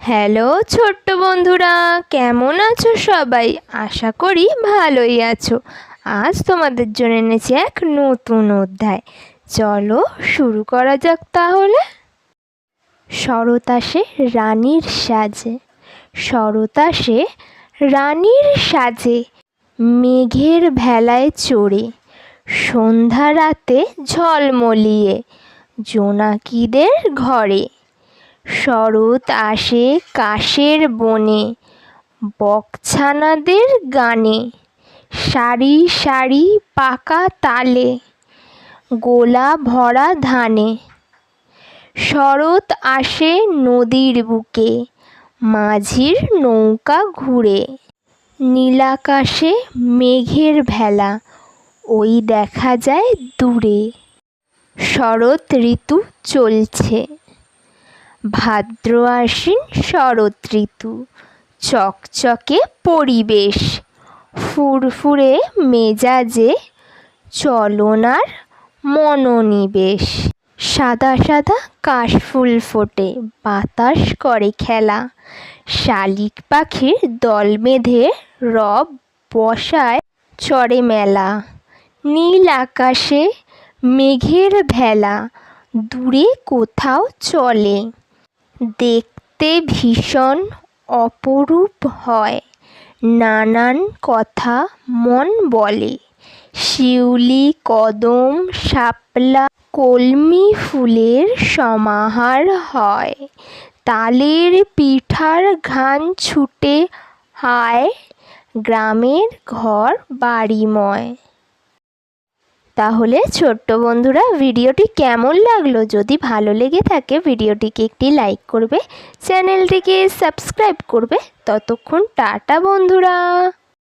Hello ছোট্ট বন্ধুরা, কেমন আছো সবাই? আশা করি ভালোই আছো। আজ তোমাদের জন্য এনেছি এক নতুন অধ্যায়। চলো শুরু করা যাক তাহলে। শরৎ আসে রানীর সাজে শরৎ আসে রানীর সাজে, মেঘের ভেলায় চড়ে, সন্ধ্যা রাতে ঝলমলিয়ে, জোনাকিদের ঘরে। শরৎ আসে কাশের বনে, বকছানাদের গানে, সারি সারি পাকা তালে, গোলা ভরা ধানে। শরৎ আসে নদীর বুকে, মাঝির নৌকা ঘুরে। নীলাকাশে মেঘের ভেলা, ওই দেখা যায় দূরে। শরৎ ঋতু চলছে। ভাদ্র আশ্বিন শরৎ ঋতু। চকচকে পরিবেশ। ফুরফুরে মেজাজে চলনার মনোনিবেশ। সাদা সাদা কাশফুল ফোটে, বাতাস করে খেলা। শালিক পাখির দল বেঁধে রব বসায় চড়ে মেলা। নীল আকাশে মেঘের ভেলা, দূরে কোথাও চলে। দেখতে ভীষণ অপরূপ হয়। নানান কথা মন বলে। শিউলি, কদম, শাপলা, কলমি ফুলের সমাহার হয়। তালের পিঠার ঘ্রাণ ছুটে হায় গ্রামের ঘর বাড়িময়। তাহলে ছোট্ট বন্ধুরা, ভিডিওটি কেমন লাগল? যদি ভালো লেগে থাকে, ভিডিওটিকে একটি লাইক করবে, চ্যানেলটিকে সাবস্ক্রাইব করবে। ততক্ষণ টাটা বন্ধুরা।